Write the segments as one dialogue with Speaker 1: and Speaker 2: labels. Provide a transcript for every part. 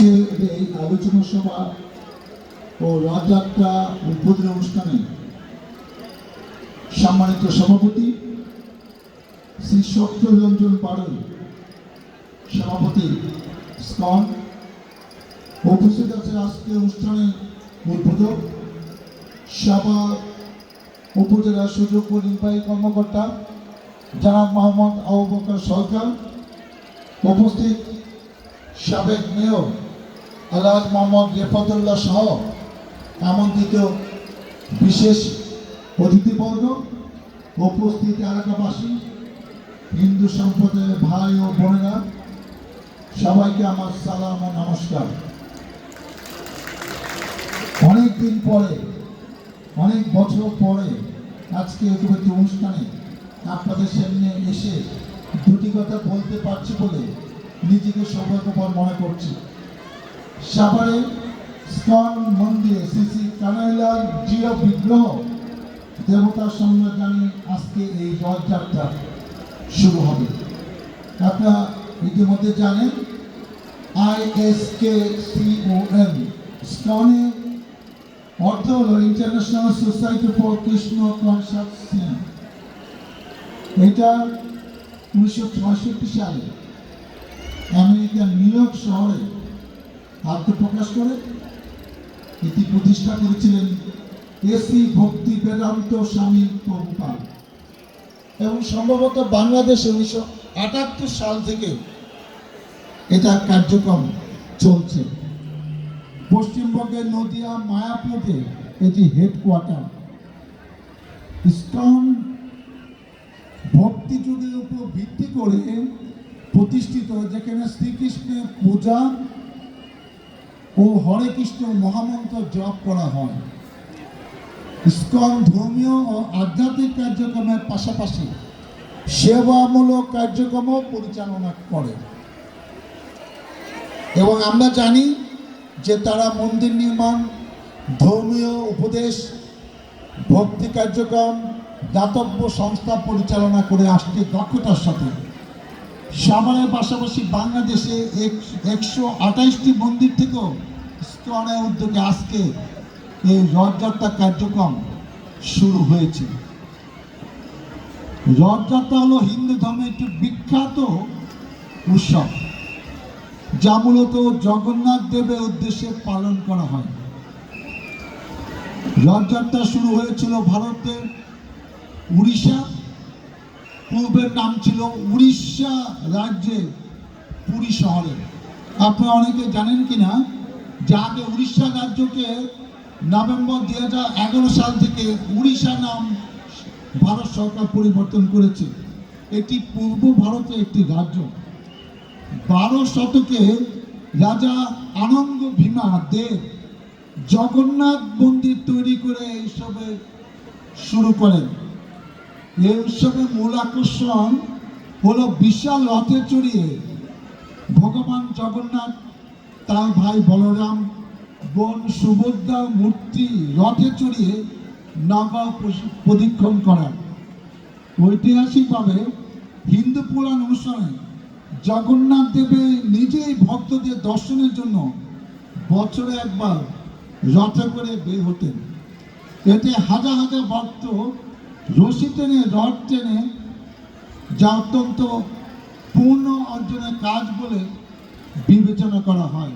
Speaker 1: আজকে এই আলোচনা সভা ও রথযাত্রা উদ্বোধনী অনুষ্ঠানে সম্মানিত সভাপতি শ্রী সত্যরঞ্জন পাড়ল সভাপতি স্কন, উপস্থিত আছে আজকে অনুষ্ঠানে উদ্বোধক, সভা উপজেলা সুযোগ ও নির্বাহী কর্মকর্তা জনাব মোহাম্মদ আবু সরকার, উপস্থিত সাবেক মেয়র আলহাজ মোহাম্মদ রেফাতুল্লাহ সহ আমন্ত্রিত বিশেষ অতিথিবর্গ উপস্থিত এলাকাবাসী, হিন্দু সম্প্রদায়ের ভাই ও বোনেরা, সবাইকে আমার সালাম ও নমস্কার। অনেক দিন পরে, অনেক বছর পরে আজকে একটি অনুষ্ঠানে আপনাদের সামনে এসে দুটি কথা বলতে পারছি বলে নিজেকে সৌভাগ্যপর মনে করছি। সাভারে স্কন মন্দিরে শ্রী শ্রী কানাইলাল জিও বিগ্রহ দেবতার সঙ্গে জানি আজকে এই রথযাত্রা শুরু হবে। আপনারা ইতিমধ্যে জানেন, আই আইএসকে সিওএম স্কনে অর্থ হল international society for Krishna consciousness এটা উনিশশো সালে আমেরিকার নিউ ইয়র্ক শহরে আত্মপ্রকাশ করে। এটি প্রতিষ্ঠা করেছিলেন এসি ভক্তি বেদান্ত স্বামী প্রভুপাল এবং সম্ভবত বাংলাদেশে উনিশশো আটাত্তর সাল থেকে এটা কার্যক্রম চলছে। পশ্চিমবঙ্গের নদিয়া, মায়াপুরে এটি হেডকোয়ার্টার ইস্কন ভক্তি যুগের উপর ভিত্তি করে প্রতিষ্ঠিত যেখানে শ্রীকৃষ্ণের পূজা ও হরে কৃষ্ণ মহামন্ত্র জপ করা হয়। ইস্কন ধর্মীয় ও আধ্যাত্মিক কার্যক্রমের পাশাপাশি সেবামূলক কার্যক্রমও পরিচালনা করে। এবং আমরা জানি যে তারা মন্দির নির্মাণ, ধর্মীয় উপদেশ, ভক্তি কার্যক্রম, দাতব্য সংস্থা পরিচালনা করে আসছে দক্ষতার সাথে। সাভারের পাশাপাশি বাংলাদেশে একশো আঠাইশটি মন্দির থেকেও স্তনের উদ্যোগে আজকে এই রথযাত্রা কার্যক্রম শুরু হয়েছে। রথযাত্রা হলো হিন্দু ধর্মের একটি বিখ্যাত উৎসব, যা মূলত জগন্নাথ দেবের উদ্দেশ্যে পালন করা হয়। রথযাত্রা শুরু হয়েছিল ভারতের উড়িষ্যা। পূর্বের নাম ছিল উড়িষ্যা রাজ্যের পুরী শহরে। আপনারা অনেকে জানেন কি না যে আগে উড়িষ্যা রাজ্যকে নভেম্বর দুই হাজার সাল থেকে উড়িষ্যা নাম ভারত সরকার পরিবর্তন করেছে। এটি পূর্ব ভারতের একটি রাজ্য। বারো শতকে রাজা আনন্দ ভীমা দেব জগন্নাথ মন্দির তৈরি করে এইসবে শুরু করেন। এই উৎসবের মূল আকর্ষণ হলো বিশাল রথে চড়িয়ে ভগবান জগন্নাথ তার ভাই বলরাম, বোন সুভদ্রা মূর্তি রথে চড়িয়ে নগর প্রদীক্ষণ করেন। ঐতিহাসিকভাবে হিন্দু পুরাণ অনুসারে জগন্নাথ দেবে নিজেই ভক্তদের দর্শনের জন্য বছরে একবার রথে করে বের হতেন। এতে হাজার হাজার ভক্ত রশি টেনে, রথ টেনে যা অত্যন্ত পূর্ণ অর্জনের কাজ বলে বিবেচনা করা হয়।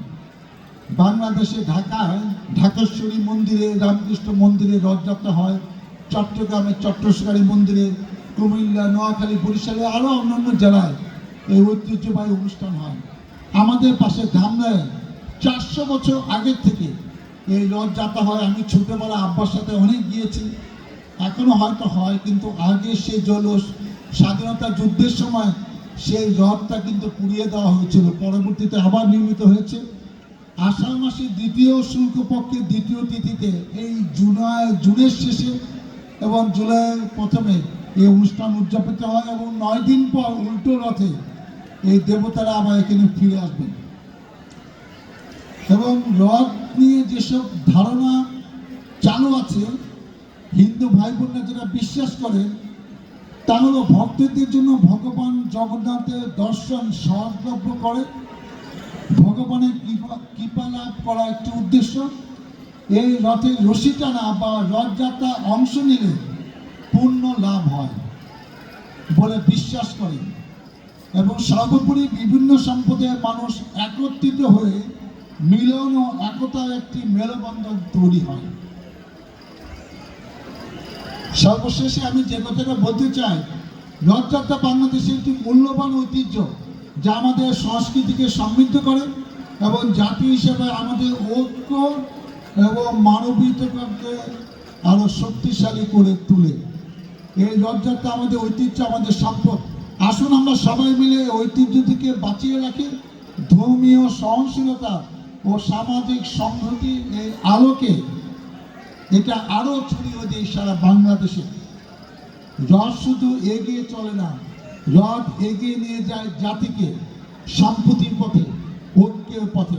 Speaker 1: বাংলাদেশে ঢাকায় ঢাকেশ্বরী মন্দিরে, রামকৃষ্ণ মন্দিরে রথযাত্রা হয়, চট্টগ্রামে চট্টশ্বরী মন্দিরে, কুমিল্লা, নোয়াখালী বরিশালে আরও অন্যান্য জেলায় এই ঐতিহ্যবাহী অনুষ্ঠান হয়। আমাদের পাশে ধামরায় চারশো বছর আগের থেকে এই রথযাত্রা হয়। আমি ছোটোবেলা আব্বার সাথে অনেক গিয়েছি। এখনও হয়তো হয়, কিন্তু আগে সে জলস স্বাধীনতা যুদ্ধের সময় সেই রথটা কিন্তু পুড়িয়ে দেওয়া হয়েছিল। পরবর্তীতে আবার নির্মিত হয়েছে। আষাঢ় মাসের দ্বিতীয় শুল্কপক্ষের দ্বিতীয় তিথিতে এই জুলাই জুনের শেষে এবং জুলাইয়ের প্রথমে এই অনুষ্ঠান উদযাপিত হয় এবং নয় দিন পর উল্টো রথে এই দেবতারা আবার এখানে ফিরে আসবেন। এবং রথ নিয়ে যেসব ধারণা চালু আছে, হিন্দু ভাই বোনরা যেটা বিশ্বাস করে তা হলো ভক্তদের জন্য ভগবান জগন্নাথের দর্শন সহজলভ্য করে। ভগবানের কৃপা লাভ করা একটি উদ্দেশ্য। এই রথের রশি টানা বা রথযাত্রা অংশ নিলে পূর্ণ লাভ হয় বলে বিশ্বাস করেন এবং সর্বোপরি বিভিন্ন সম্প্রদায়ের মানুষ একত্রিত হয়ে মিলন ও একতার একটি মেলবন্ধন তৈরি হয়। সর্বশেষে আমি যে কথাটা বলতে চাই রথযাত্রা বাংলাদেশের একটি মূল্যবান ঐতিহ্য যা আমাদের সংস্কৃতিকে সমৃদ্ধ করে এবং জাতি হিসেবে আমাদের ঐক্য এবং মানবিকতাকে আরও শক্তিশালী করে তোলে। এই রথযাত্রা আমাদের ঐতিহ্য, আমাদের সম্পদ। আসুন আমরা সবাই মিলে ঐতিহ্যটিকে বাঁচিয়ে রাখি। ধর্মীয় সহনশীলতা ও সামাজিক সংহতির এই আলোকে এটা আরও ছড়িয়ে দেয় সারা বাংলাদেশে। রথ শুধু এগিয়ে চলে না, রথ এগিয়ে নিয়ে যায় জাতিকে সম্পত্তির পথে, ঐক্যের পথে।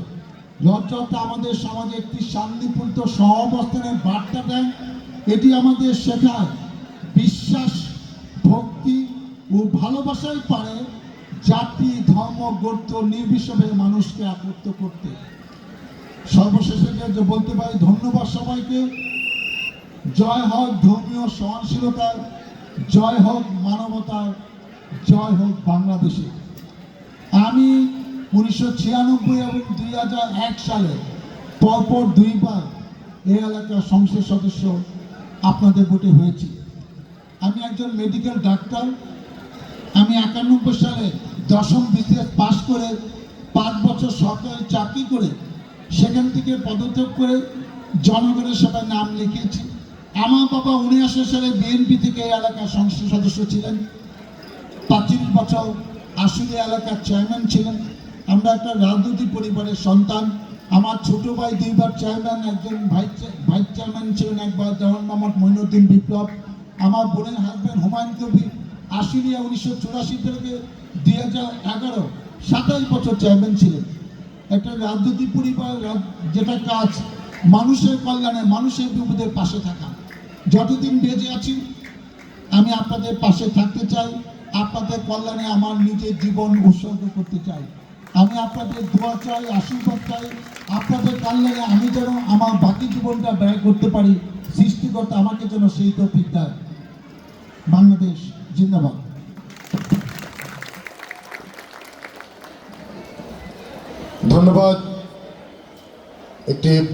Speaker 1: রথযাত্রা আমাদের সমাজে একটি শান্তিপূর্ণ সহাবস্থানের বার্তা দেয়। এটি আমাদের শেখায় বিশ্বাস, ভক্তি ও ভালোবাসাই পারে জাতি, ধর্ম, গোত্র নির্বিশেষে মানুষকে একত্র করতে। সর্বশেষে বলতে পারি, ধন্যবাদ সবাইকে। জয় হোক ধর্মীয় সহনশীলতার, জয় হোক মানবতার, জয় হোক বাংলাদেশে আমি উনিশশো ছিয়ানব্বই এবং দুই হাজার এক সালে পরপর দুইবার এই এলাকার সংসদ সদস্য আপনাদের ভোটে হয়েছি। আমি একজন মেডিকেল ডাক্তার আমি একানব্বই সালে দশম বিসিএস পাশ করে পাঁচ বছর সরকারি চাকরি করে সেখান থেকে পদত্যাগ করে জনগণের সেবায় নাম লিখিয়েছি। আমার বাবা উনিশশো সালে বিএনপি থেকে এই এলাকার সংসদ সদস্য ছিলেন। পঁচিশ বছর আশুলিয়া এলাকার চেয়ারম্যান ছিলেন। আমরা একটা রাজনৈতিক পরিবারের সন্তান। আমার ছোট ভাই দুইবার চেয়ারম্যান একজন ভাইস চেয়ারম্যান ছিলেন, একবার জওয়ান মোহাম্মদ মঈনুদ্দিন বিপ্লব। আমার বোনের হাজব্যান্ড হুমায়ুন কবির। আশুলিয়া উনিশশো চুরাশি থেকে দুই হাজার এগারো, সাতাশ বছর চেয়ারম্যান ছিলেন। একটা রাজনৈতিক পরিবার যেটা কাজ, মানুষের কল্যাণে, মানুষের বিপদের পাশে থাকা। যতদিন বেঁচে আছি, আমি আপনাদের পাশে থাকতে চাই, আপনাদের কল্যাণে আমার নিজের জীবন উৎসর্গ করতে চাই। আমি আপনাদের দোয়া চাই, আশীর্বাদ চাই, আপনাদের কল্যাণে আমি যেন আমার বাকি জীবনটা ব্যয় করতে পারি, সৃষ্টিকর্তা আমাকে যেন সেই তৌফিক দেয়। বাংলাদেশ জিন্দাবাদ।
Speaker 2: ধন্যবাদ। একটি